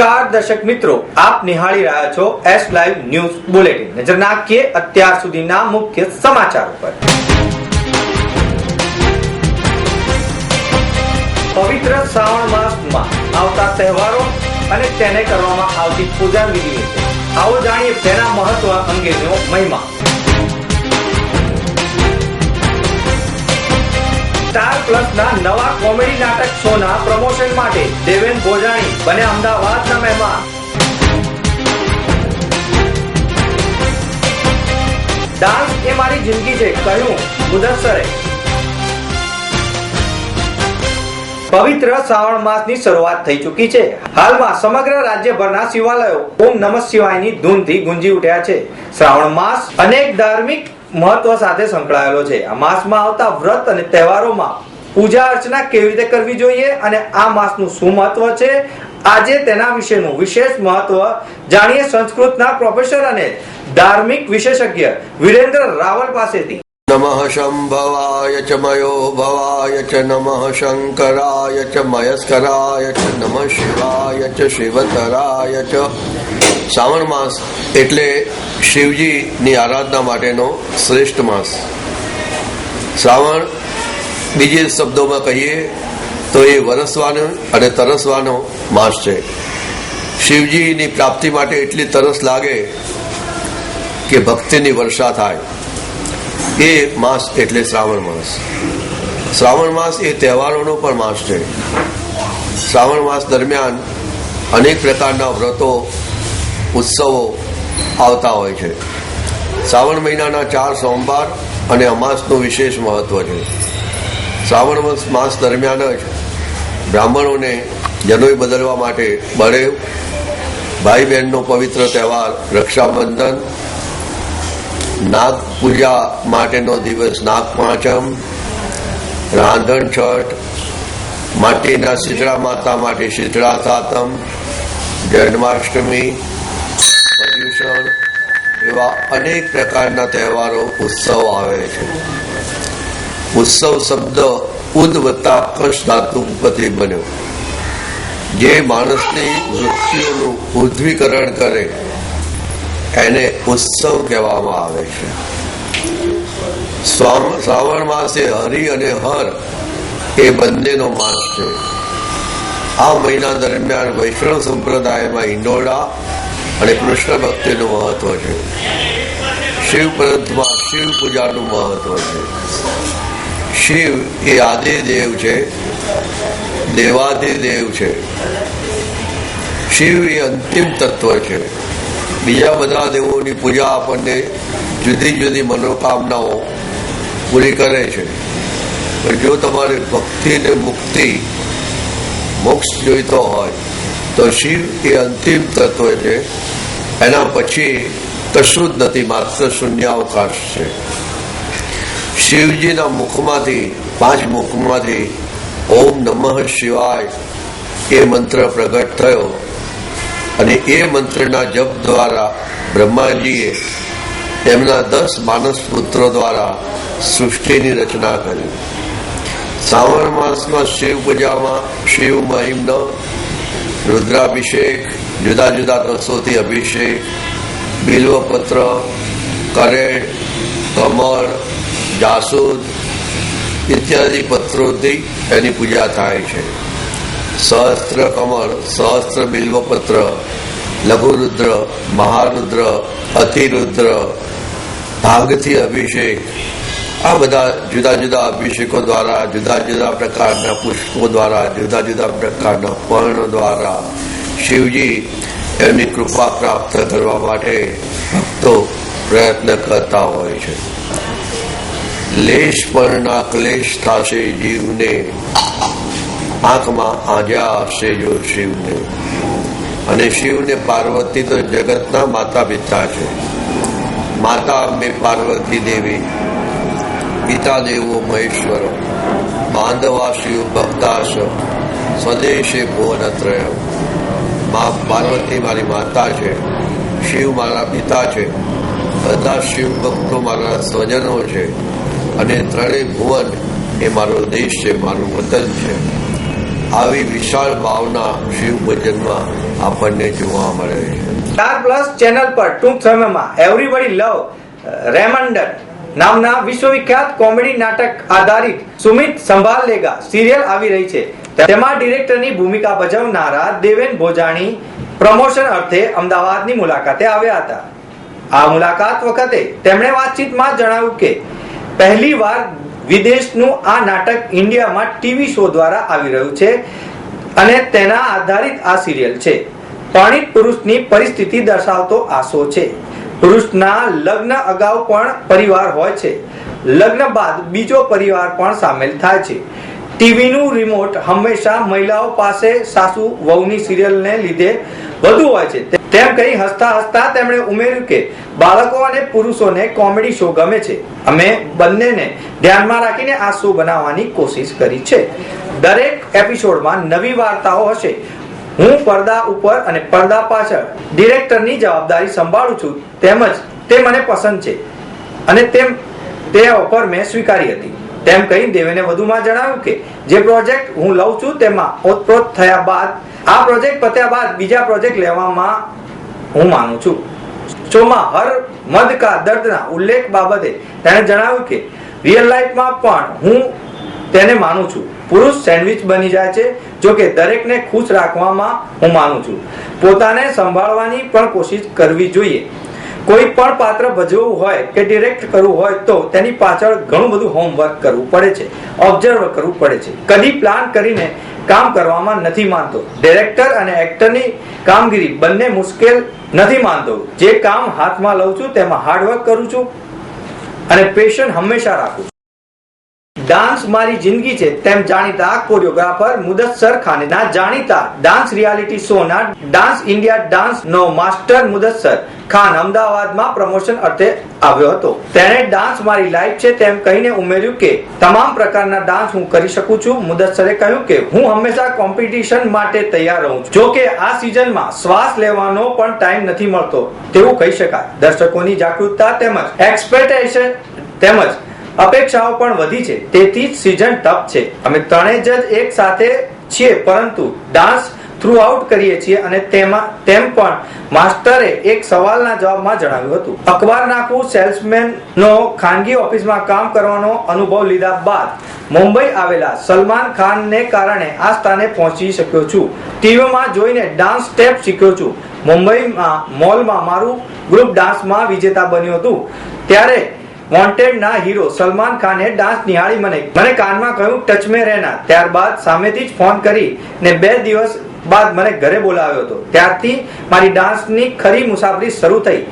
નમસ્કાર દર્શક મિત્રો, આપ નિહાળી રહ્યા છો એસ લાઈવ ન્યૂઝ બુલેટિન નજર નાખીએ અત્યાર સુધીના મુખ્ય સમાચાર પર. પવિત્ર શ્રાવણ માસમાં આવતા તહેવારો અને તેને કરવામાં આવતી પૂજા વિધિ આવો જાણીએ તેના મહત્વ અંગેનો મહિમા. સ્ટાર પ્લસ ના નવા કોમેડી નાટક શો ના પ્રમોશન માટે દેવેન ભોજાણી બને અમદાવાદના મહેમાન. ડાન્સ એ મારી જિંદગી છે, કહ્યું મુદસ્સરે. પવિત્ર શ્રાવણ માસની શરૂઆત થઈ ચૂકી છે. હાલમાં સમગ્ર રાજ્યભરના શિવાલયો ઓમ નમઃ શિવાયની ધૂનથી ગુંજી ઉઠ્યા છે. શ્રાવણ માસ અનેક ધાર્મિક મહત્વ સાથે સંકળાયેલો છે. આ માસમાં આવતા વ્રત અને તહેવારોમાં પૂજા અર્ચના કેવી રીતે કરવી જોઈએ અને આ માસનું શું મહત્વ છે? આજે તેના વિશેનું વિશેષ મહત્વ જાણીએ સંસ્કૃતના પ્રોફેસર અને ધાર્મિક વિશેષજ્ઞ વિરેન્દ્ર રાવલ પાસેથી. શંભવાય ચ મયો ભવાય ચ નમઃ શંકરાય ચ મયસ્કરાય ચ નમઃ શિવાય ચ શિવતરાય ચ શ્રાવણ માસ એટલે શિવજીની આરાધના માટેનો શ્રેષ્ઠ માસ। શ્રાવણ બીજે શબ્દોમાં કહીએ તો એ વરસવાનો અને તરસવાનો માસ છે। શિવજીની પ્રાપ્તિ માટે એટલી તરસ લાગે કે ભક્તિની વર્ષા થાય। એ માસ એટલે શ્રાવણ માસ. શ્રાવણ માસ એ તહેવારોનો પણ માસ છે. શ્રાવણ માસ દરમિયાન અનેક પ્રકારના વ્રતો, ઉત્સવો આવતા હોય છે. શ્રાવણ મહિનાના ચાર સોમવાર અને અમાસનું વિશેષ મહત્વ છે. શ્રાવણ માસ- દરમિયાન જ બ્રાહ્મણોને જનોઈ બદલવા માટે બળેવ ભાઈ બહેનનો પવિત્ર તહેવાર, રક્ષાબંધન નાગ પૂજા માટેનો દિવસ. નાગ પાંચમ રાંધણ છઠ, માટીના શીતળા માતા માટે શીતળા સાતમ, જન્માષ્ટમી, પર્યુષણ એવા અનેક પ્રકારના તહેવારો, ઉત્સવ આવે છે. ઉત્સવ શબ્દ ઉદ વત્તા કશ ધાતુ ઉપરથી બન્યો. જે માણસની વૃત્તિઓનું ઉદ્ધવીકરણ કરે એને ઉત્સવ કહેવામાં આવે છે. શ્રાવણ માસે હરિ અને હર એ બંનેનો માસ છે. આ મહિના દરમિયાન વૈષ્ણવ સંપ્રદાયમાં ઇંડોળા અને કૃષ્ણ ભક્તિનું મહત્વ છે. શિવ પંથમાં શિવ પૂજાનું મહત્વ છે. શિવ એ આદિદેવ છે દેવાદિદેવ છે. શિવ એ અંતિમ તત્વ છે. બીજા બધા દેવોની પૂજા આપણને જુદી જુદી મનોકામનાઓ પૂરી કરે છે. જો તમારે ભક્તિ ને મુક્તિ, મોક્ષ જોઈતો હોય, તો શિવ એ અંતિમ તત્વ છે. એના પછી કશું જ નથી, માત્ર શૂન્યાવકાશ છે. શિવજીના મુખમાંથી, પાંચ મુખમાંથી ઓમ નમઃ શિવાય એ મંત્ર પ્રગટ થયો. અને એ મંત્રના જપ દ્વારા બ્રહ્માજીએ તેમના દસ માનસ પુત્રો દ્વારા સૃષ્ટિની રચના કરી. શ્રાવણ માસમાં શિવ પૂજામાં શિવ મહિમનો રુદ્રાભિષેક, જુદા જુદા રસોથી અભિષેક, બિલ્વપત્ર કરેડ કમળ, જાસૂદ ઇત્યાદિ પત્રોથી એની પૂજા થાય છે. સહસ્ત્ર કમળ સહસ્ત્ર બિલ્વપત્ર લઘુરુદ્ર મહારુદ્ર અતિરુદ્ર ભાગથી અભિષેક આ બધા જુદા જુદા અભિષેકો દ્વારા જુદા જુદા પ્રકારના પુષ્પો દ્વારા જુદા જુદા પ્રકારના પર્ણ દ્વારા શિવજી એમની કૃપા પ્રાપ્ત કરવા માટે ભક્તો પ્રયત્ન કરતા હોય છે. લેશ પરના ક્લેશ થશે જીવને. આંખમાં આંજા આવશે જો શિવને. અને શિવને પાર્વતી તો જગતના માતા પિતા છે. માતા અંબે પાર્વતી દેવી પિતા દેવો મહેશ્વર બાંધવા શિવ ભક્તાશ, સ્વદેશે ભુવનત્રય મા પાર્વતી મારી માતા છે, શિવ મારા પિતા છે, બધા શિવ ભક્તો મારા સ્વજનો છે, અને ત્રણેય ભુવન એ મારો દેશ છે, મારું વતન છે. આવી વિશાળ ભાવના શિવ ભજનમાં આપણને જોવા મળે છે. સ્ટાર પ્લસ ચેનલ પર ટૂંક સમયમાં એવરીબડી લવ રેમન્ડન નામના વિશ્વવિખ્યાત કોમેડી નાટક આધારિત સુમિત સંભાલ લેગા સિરિયલ આવી રહી છે. તેમાં ડિરેક્ટરની ભૂમિકા ભજવનારા દેવેન ભોજાણી પ્રમોશન અર્થે અમદાવાદની મુલાકાતે આવ્યા હતા. આ મુલાકાત વખતે તેમણે વાતચીતમાં જણાવ્યું કે, પહેલીવાર વિદેશનું આ નાટક ઇન્ડિયામાં ટીવી શો દ્વારા આવી રહ્યું છે અને તેના આધારિત આ સિરિયલ છે. પરણિત પુરુષની પરિસ્થિતિ દર્શાવતો આ શો છે. પુરુષના લગ્ન અગાઉ પણ પરિવાર હોય છે. લગ્ન બાદ બીજો પરિવાર પણ સામેલ થાય છે. ટીવીનું રિમોટ હંમેશા મહિલાઓ પાસે સાસુ વહુની સિરિયલને લીધે વધુ હોય છે. તેમ કહી હસતા હસતા તેમણે ઉમેર્યું કે બાળકો અને પુરુષોને કોમેડી શો ગમે છે. અમે બંનેને ધ્યાનમાં રાખીને આ શો બનાવવાની કોશિશ કરી છે. દરેક એપિસોડમાં નવી વાર્તાઓ હશે. હું પડદા ઉપર અને પડદા પાછળ ડિરેક્ટરની જવાબદારી સંભાળું છું. તેમજ તે મને પસંદ છે. અને તેમ તે ઓફર મેં સ્વીકારી હતી. તેમ કહી દેવેને વધુમાં જણાવ્યું કે, જે પ્રોજેક્ટ હું લઉં છું તેમાં ઓતપ્રોત થયા બાદ, આ પ્રોજેક્ટ પત્યા બાદ બીજા પ્રોજેક્ટ લેવામાં હું માનું છું. શોમાં હર, મદ કા દર્દના ઉલ્લેખ બાબતે તેણે જણાવ્યું કે, રિયલ લાઈફમાં પણ હું તેને માનું છું. પુરુષ સેન્ડવિચ બની જાય છે, જો કે દરેકને ખુશ રાખવામાં હું માનું છું. પોતાને સંભાળવાની પણ કોશિશ કરવી જોઈએ. કોઈ પણ પાત્ર ભજવવું હોય કે ડિરેક્ટ કરવું હોય તો તેની પાછળ ઘણું બધું હોમવર્ક કરવું પડે છે. ઓબ્ઝર્વ કરવું પડે છે. કદી પ્લાન કરીને કામ કરવામાં નથી માનતો. ડિરેક્ટર અને એક્ટરની કામગીરી બંને મુશ્કેલ નથી માનતો. જે કામ હાથમાં લઉં છું તેમાં હાર્ડવર્ક કરું છું અને પેશન હંમેશા રાખું છું. ડાન્સ મારી જિંદગી છે તેમ જાણીતા કોરિયોગ્રાફર મુદસ્સર ખાનના જાણીતા ડાન્સ રિયાલિટી શોના ડાન્સ ઇન્ડિયા ડાન્સ નો માસ્ટર મુદસ્સર ખાન અમદાવાદમાં પ્રમોશન અર્થે આવ્યો હતો. તેણે ડાન્સ મારી લાઈફ છે તેમ કહીને ઉમેર્યું કે તમામ પ્રકારના ડાન્સ હું કરી શકું છું. મુદસ્સરે કહ્યું કે હું હંમેશા કોમ્પિટિશન માટે તૈયાર રહું છું. જો કે આ સિઝનમાં શ્વાસ લેવાનો પણ ટાઈમ નથી મળતો. તેવું કહી શકાય. દર્શકોની જાગૃતતા તેમજ એક્સપેક્ટેશન તેમજ અપેક્ષાઓ પણ વધી છે. તેથી જ સિઝન ટફ છે. અમે ત્રણેય જ એક સાથે છીએ, પરંતુ ડાન્સ થ્રુ આઉટ કરીએ છીએ અને તેમાં, તેમ પણ માસ્ટરે એક સવાલના જવાબમાં જણાવ્યું હતું. અખબાર નાખવું સેલ્સમેનનો ખાનગી ઓફિસમાં કામ કરવાનો અનુભવ લીધા બાદ મુંબઈ આવેલા સલમાન ખાનને કારણે આ સ્થાને પહોંચી શક્યો છું. ટીવીમાં જોઈને ડાન્સ સ્ટેપ શીખ્યો છું. મુંબઈમાં મોલમાં મારું ગ્રુપ ડાન્સમાં વિજેતા બન્યું હતું. ત્યારે વોન્ટેડ ના હીરો સલમાન ખાને ડાન્સ નિહાળી મને. મને કાનમાં કહ્યું ટચ મે રહેના ત્યારબાદ સામેથી જ ફોન કરી ને બે દિવસ બાદ મને ઘરે બોલાવ્યો હતો. ત્યારથી મારી ડાન્સની ખરી મુસાફરી શરૂ થઈ.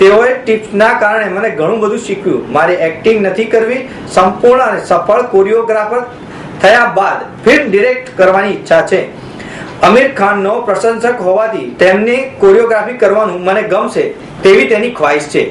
તેઓએ ટિપ્સના કારણે મને ઘણું બધું શીખ્યું. મારે એક્ટિંગ નથી કરવી. સંપૂર્ણ અને સફળ કોરિયોગ્રાફર થયા બાદ ફિલ્મ ડિરેક્ટ કરવાની ઈચ્છા છે. અમીર ખાનનો પ્રશંસક હોવાથી તેમની કોરિયોગ્રાફી કરવાનું મને ગમશે તેવી તેની ખ્વાહિશ છે.